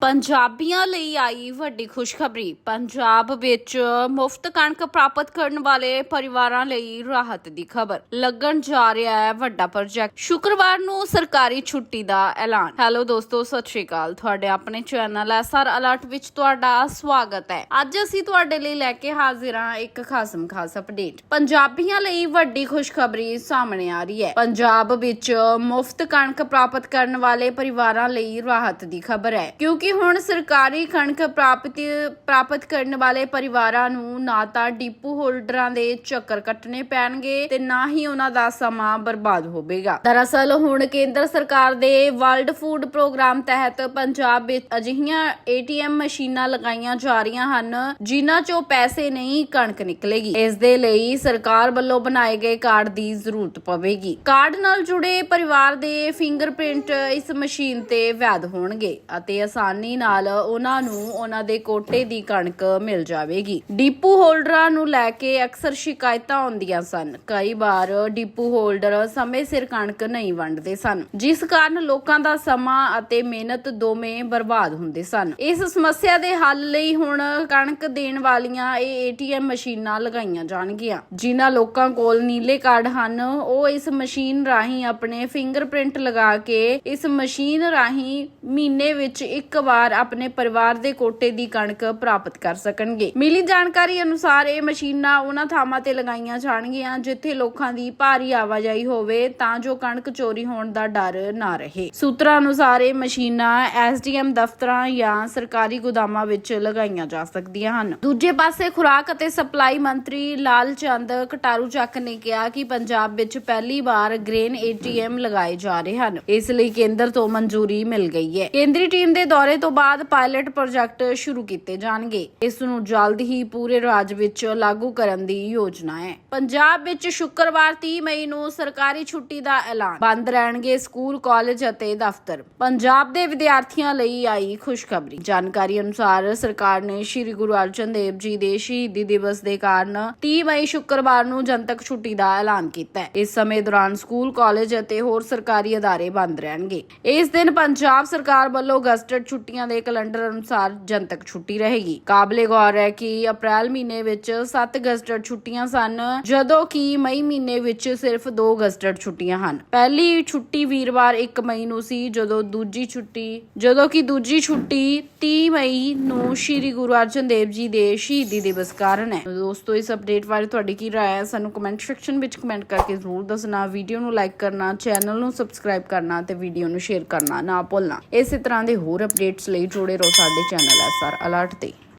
ਪੰਜਾਬੀਆਂ ਲਈ ਆਈ ਵੱਡੀ ਖੁਸ਼ਖਬਰੀ। ਪੰਜਾਬ ਵਿੱਚ ਮੁਫਤ ਕਣਕ ਪ੍ਰਾਪਤ ਕਰਨ ਵਾਲੇ ਪਰਿਵਾਰਾਂ ਲਈ ਰਾਹਤ ਦੀ ਖਬਰ। ਲੱਗਣ ਜਾ ਰਿਹਾ ਹੈ ਵੱਡਾ ਪ੍ਰੋਜੈਕਟ ਸ਼ੁੱਕਰਵਾਰ ਨੂੰ ਸਰਕਾਰੀ ਛੁੱਟੀ ਦਾ ਐਲਾਨ। ਹੈਲੋ ਦੋਸਤੋ, ਸਤਿ ਸ਼੍ਰੀ ਅਕਾਲ। ਤੁਹਾਡੇ ਆਪਣੇ ਚੈਨਲ ਐਸਆਰ ਅਲਰਟ ਵਿੱਚ ਤੁਹਾਡਾ ਸਵਾਗਤ ਹੈ। ਅੱਜ ਅਸੀਂ ਤੁਹਾਡੇ ਲਈ ਲੈ ਕੇ ਹਾਜ਼ਰ ਹਾਂ ਇੱਕ ਖਾਸਮ ਖਾਸ ਅਪਡੇਟ ਪੰਜਾਬੀਆਂ ਲਈ ਵੱਡੀ ਖੁਸ਼ਖਬਰੀ ਸਾਹਮਣੇ ਆ ਰਹੀ ਹੈ। ਪੰਜਾਬ ਵਿੱਚ ਮੁਫਤ ਕਣਕ ਪ੍ਰਾਪਤ ਕਰਨ ਵਾਲੇ ਪਰਿਵਾਰਾਂ ਲਈ ਰਾਹਤ ਦੀ ਖਬਰ ਹੈ। ਕਿਉਂਕਿ ਹੁਣ ਸਰਕਾਰੀ ਕਣਕ ਪ੍ਰਾਪਤੀ, ਪ੍ਰਾਪਤ ਕਰਨ ਵਾਲੇ ਪਰਿਵਾਰਾਂ ਨੂੰ ਨਾ ਤਾਂ ਡਿਪੂ ਹੋਲਡਰਾਂ ਦੇ ਚੱਕਰ ਕੱਟਣੇ ਪੈਣਗੇ ਤੇ ਨਾ ਹੀ ਉਹਨਾਂ ਦਾ ਸਮਾਂ ਬਰਬਾਦ ਹੋਵੇਗਾ। ਦਰਅਸਲ ਹੁਣ ਕੇਂਦਰ ਸਰਕਾਰ ਦੇ ਵਰਲਡ ਫੂਡ ਪ੍ਰੋਗਰਾਮ ਤਹਿਤ ਪੰਜਾਬ ਵਿੱਚ ਅਜਿਹੀਆਂ ਏਟੀਐਮ ਮਸ਼ੀਨਾਂ ਲਗਾਈਆਂ ਜਾ ਰਹੀਆਂ ਹਨ, ਜਿਨ੍ਹਾਂ ਚੋਂ ਪੈਸੇ ਨਹੀਂ ਕਣਕ ਨਿਕਲੇਗੀ। ਇਸ ਦੇ ਲਈ ਸਰਕਾਰ ਵੱਲੋਂ ਬਣਾਏ ਗਏ ਕਾਰਡ ਦੀ ਜ਼ਰੂਰਤ ਪਵੇਗੀ। ਕਾਰਡ ਨਾਲ ਜੁੜੇ ਪਰਿਵਾਰ ਦੇ ਫਿੰਗਰਪ੍ਰਿੰਟ ਇਸ ਮਸ਼ੀਨ ਤੇ ਵੈਧ ਹੋਣਗੇ ਅਤੇ ਆਸਾਨ ਨਾਲ ਉਹਨਾਂ ਨੂੰ ਉਹਨਾਂ ਦੇ ਕੋਟੇ ਦੀ ਕਣਕ ਮਿਲ ਜਾਵੇਗੀ। ਡਿਪੂ ਹੋਲਡਰਾਂ ਨੂੰ ਲੈ ਕੇ ਅਕਸਰ ਸ਼ਿਕਾਇਤਾਂ ਆਉਂਦੀਆਂ ਸਨ। ਕਈ ਵਾਰ ਡਿਪੂ ਹੋਲਡਰ ਸਮੇਂ ਸਿਰ ਕਣਕ ਨਹੀਂ ਵੰਡਦੇ ਸਨ, ਜਿਸ ਕਾਰਨ ਲੋਕਾਂ ਦਾ ਸਮਾਂ ਅਤੇ ਮਿਹਨਤ ਦੋਵੇਂ ਬਰਬਾਦ ਹੁੰਦੇ ਸਨ। ਇਸ ਸਮੱਸਿਆ ਦੇ ਹੱਲ ਲਈ ਹੁਣ ਕਣਕ ਦੇਣ ਵਾਲੀਆਂ ਇਹ ਏਟੀਐਮ ਮਸ਼ੀਨਾਂ ਲਗਾਈਆਂ ਜਾਣਗੀਆਂ। ਜਿਨ੍ਹਾਂ ਲੋਕਾਂ ਕੋਲ ਨੀਲੇ ਕਾਰਡ ਹਨ, ਉਹ ਇਸ ਮਸ਼ੀਨ ਰਾਹੀਂ ਆਪਣੇ ਫਿੰਗਰਪ੍ਰਿੰਟ ਲਗਾ ਕੇ ਇਸ ਮਸ਼ੀਨ ਰਾਹੀਂ ਮਹੀਨੇ ਵਿੱਚ ਇੱਕ ਵਾਰ ਆਪਣੇ ਪਰਿਵਾਰ ਦੇ ਕੋਟੇ ਦੀ ਕਣਕ ਪ੍ਰਾਪਤ ਕਰ ਸਕਣਗੇ। ਮਿਲੀ ਜਾਣਕਾਰੀ ਅਨੁਸਾਰ ਇਹ ਮਸ਼ੀਨਾਂ ਉਹਨਾਂ ਥਾਵਾਂ ਤੇ ਲਗਾਈਆਂ ਜਾਣਗੀਆਂ, ਜਿੱਥੇ ਲੋਕਾਂ ਦੀ ਭਾਰੀ ਆਵਾਜਾਈ ਹੋਵੇ ਤਾਂ ਜੋ ਕਣਕ ਚੋਰੀ ਹੋਣ ਦਾ ਡਰ ਨਾ ਰਹੇ। ਸੂਤਰਾਂ ਅਨੁਸਾਰ ਇਹ ਮਸ਼ੀਨਾਂ ਐਸਡੀਐਮ ਦਫ਼ਤਰਾਂ ਜਾਂ ਸਰਕਾਰੀ ਗੋਦਾਮਾਂ ਵਿੱਚ ਲਗਾਈਆਂ ਜਾ ਸਕਦੀਆਂ ਹਨ। ਦੂਜੇ ਪਾਸੇ ਖੁਰਾਕ ਅਤੇ ਸਪਲਾਈ ਮੰਤਰੀ ਲਾਲ ਚੰਦ ਕਟਾਰੂ ਚੱਕ ਨੇ ਕਿਹਾ ਕਿ ਪੰਜਾਬ ਵਿੱਚ ਪਹਿਲੀ ਵਾਰ ਗ੍ਰੇਨ ਏਟੀਐਮ ਲਗਾਏ ਜਾ ਰਹੇ ਹਨ। ਇਸ ਲਈ ਕੇਂਦਰ ਤੋਂ ਮਨਜ਼ੂਰੀ ਮਿਲ ਗਈ ਹੈ। ਕੇਂਦਰੀ ਟੀਮ ਦੇ ਦੌਰੇ ਤੋਂ ਬਾਅਦ ਪਾਇਲਟ ਪ੍ਰੋਜੈਕਟ ਸ਼ੁਰੂ ਕੀਤੇ ਜਾਣਗੇ। ਇਸ ਨੂੰ ਜਲਦ ਹੀ ਪੂਰੇ ਰਾਜ ਵਿੱਚ ਲਾਗੂ ਕਰਨ ਦੀ ਯੋਜਨਾ ਹੈ। ਪੰਜਾਬ ਵਿੱਚ ਸ਼ੁੱਕਰਵਾਰ 30 ਮਈ ਨੂੰ ਸਰਕਾਰੀ ਛੁੱਟੀ ਦਾ ਐਲਾਨ। ਬੰਦ ਰਹਿਣਗੇ ਸਕੂਲ ਕਾਲਜ ਅਤੇ ਦਫ਼ਤਰ। ਪੰਜਾਬ ਦੇ ਵਿਦਿਆਰਥੀਆਂ ਲਈ ਆਈ ਖੁਸ਼ਖਬਰੀ। ਜਾਣਕਾਰੀ ਅਨੁਸਾਰ ਸਰਕਾਰ ਨੇ ਸ੍ਰੀ ਗੁਰੂ ਅਰਜਨ ਦੇਵ ਜੀ ਦੇ ਸ਼ਹੀਦੀ ਦਿਵਸ ਦੇ ਕਾਰਨ 30 ਮਈ ਸ਼ੁੱਕਰਵਾਰ ਨੂੰ ਜਨਤਕ ਛੁੱਟੀ ਦਾ ਐਲਾਨ ਕੀਤਾ ਹੈ। ਇਸ ਸਮੇਂ ਦੌਰਾਨ ਸਕੂਲ ਕਾਲਜ ਅਤੇ ਹੋਰ ਸਰਕਾਰੀ ਅਦਾਰੇ ਬੰਦ ਰਹਿਣਗੇ। ਇਸ ਦਿਨ ਪੰਜਾਬ ਸਰਕਾਰ ਵੱਲੋਂ ਛੁੱਟੀ ਛੁੱਟੀਆਂ ਦੇ ਕੈਲੰਡਰ ਅਨੁਸਾਰ ਜਨਤਕ ਛੁੱਟੀ ਰਹੇਗੀ। ਕਾਬਲੇ ਗੌਰ ਹੈ ਕਿ ਅਪ੍ਰੈਲ ਮਹੀਨੇ ਵਿੱਚ 7 ਗਸਟਡ ਛੁੱਟੀਆਂ ਸਨ, ਜਦੋਂ ਕਿ ਮਈ ਮਹੀਨੇ ਵਿੱਚ ਸਿਰਫ 2 ਗਸਟਡ ਛੁੱਟੀਆਂ ਹਨ। ਪਹਿਲੀ ਛੁੱਟੀ ਵੀਰਵਾਰ 1 ਮਈ ਨੂੰ ਸੀ, ਜਦੋਂ ਦੂਜੀ ਛੁੱਟੀ, ਜਦੋਂ ਕਿ ਦੂਜੀ ਛੁੱਟੀ 30 ਮਈ ਨੂੰ ਸ੍ਰੀ ਗੁਰੂ ਅਰਜਨ ਦੇਵ ਜੀ ਦੇ ਸ਼ਹੀਦੀ ਦਿਵਸ ਕਾਰਨ ਹੈ। ਦੋਸਤੋ, ਇਸ ਅਪਡੇਟ ਬਾਰੇ ਤੁਹਾਡੀ ਕੀ ਰਾਏ ਹੈ? ਸਾਨੂੰ ਕਮੈਂਟ ਸੈਕਸ਼ਨ ਵਿੱਚ ਕਮੈਂਟ ਕਰਕੇ ਜ਼ਰੂਰ ਦੱਸਣਾ। ਵੀਡੀਓ ਨੂੰ ਲਾਈਕ ਕਰਨਾ ਚੈਨਲ ਨੂੰ ਸਬਸਕ੍ਰਾਈਬ ਕਰਨਾ ਤੇ ਵੀਡੀਓ ਨੂੰ ਸ਼ੇਅਰ ਕਰਨਾ ਨਾ ਭੁੱਲਣਾ। ਇਸੇ ਤਰ੍ਹਾਂ ਦੇ ਹੋਰ ਅਪਡੇਟ ਅਪਡੇਟਸ ਲਈ ਜੁੜੇ ਰਹੋ ਸਾਡੇ ਚੈਨਲ ਐਸਆਰ ਅਲਰਟ ਤੇ